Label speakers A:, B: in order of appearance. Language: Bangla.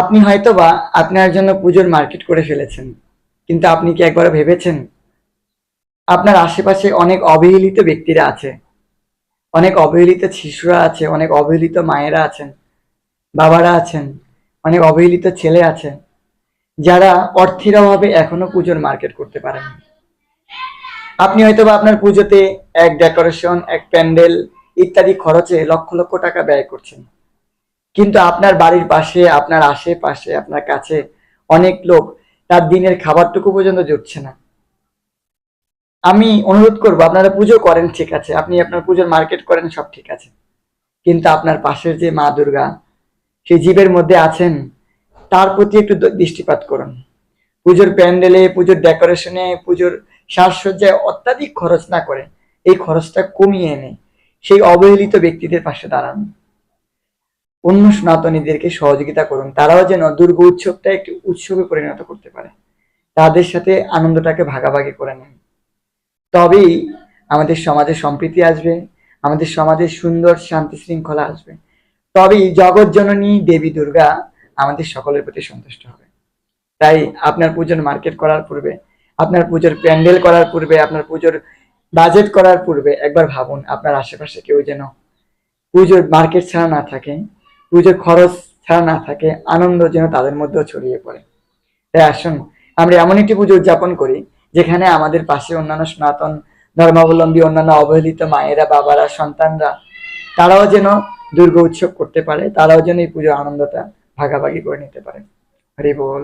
A: আপনি হয়তো বা আপনার জন্য পুজোর মার্কেট করে ফেলেছেন, কিন্তু আপনি কি একবার ভেবেছেন? আপনার আশেপাশে অনেক অবহেলিত ব্যক্তিরা আছে, অনেক অবহেলিত শিশুরা আছে, অনেক অবহেলিত মায়েরা আছেন, বাবারা আছেন, অনেক অবহেলিত ছেলে আছে, যারা অর্থের অভাবে এখনও পুজোর মার্কেট করতে পারেন। আপনি হয়তো বা আপনার পুজোতে এক ডেকোরেশন, এক প্যান্ডেল ইত্যাদি খরচে লক্ষ লক্ষ টাকা ব্যয় করছেন। কিন্তু আপনার বাড়ির পাশে, আপনার আশেপাশে, আপনার কাছে অনেক লোক তার দিনের খাবারটুকু পর্যন্ত জুটছে না। আমি অনুরোধ করব, আপনারা পুজো করেন, ঠিক আছে। আপনি আপনার পুজোর মার্কেট করেন, সব ঠিক আছে। কিন্তু আপনার পাশের যে মা দুর্গা, সেই জীবের মধ্যে আছেন, তার প্রতি একটু দৃষ্টিপাত করুন। পুজোর প্যান্ডেলে, পুজোর ডেকোরেশনে, পুজোর সাজসজ্জায় অত্যাধিক খরচ না করে, এই খরচটা কমিয়ে এনে সেই অবহেলিত ব্যক্তিদের পাশে দাঁড়ান। অন্য সনাতনীদেরকে সহযোগিতা করুন। তারাও যেন দুর্গ উৎসবটা একটি উৎসবে পরিণত করতে পারে। তাদের সাথে আনন্দটাকে ভাগাভাগি করে নেন। তবেই আমাদের সমাজে সম্প্রীতি আসবে, আমাদের সমাজে সুন্দর শান্তি শৃঙ্খলা আসবে। তবেই জগৎ জননী দেবী দুর্গা আমাদের সকলের প্রতি সন্তুষ্ট হবে। তাই আপনার পুজোর মার্কেট করার পূর্বে, আপনার পুজোর প্যান্ডেল করার পূর্বে, আপনার পুজোর বাজেট করার পূর্বে একবার ভাবুন, আপনার আশেপাশে কেউ যেন পুজোর মার্কেট ছাড়া না থাকে পুজোর খরচ ছাড়া না থাকে, আনন্দ যেন তাদের মধ্যেও ছড়িয়ে পড়ে। তাই আসুন, আমরা এমন একটি পুজো উদযাপন করি, যেখানে আমাদের পাশে অন্যান্য সনাতন ধর্মাবলম্বী, অন্যান্য অবহেলিত মায়েরা, বাবারা, সন্তানরা, তারাও যেন দুর্গ উৎসব করতে পারে, তারাও যেন এই পুজোর আনন্দটা ভাগাভাগি করে নিতে পারে। হরি বল।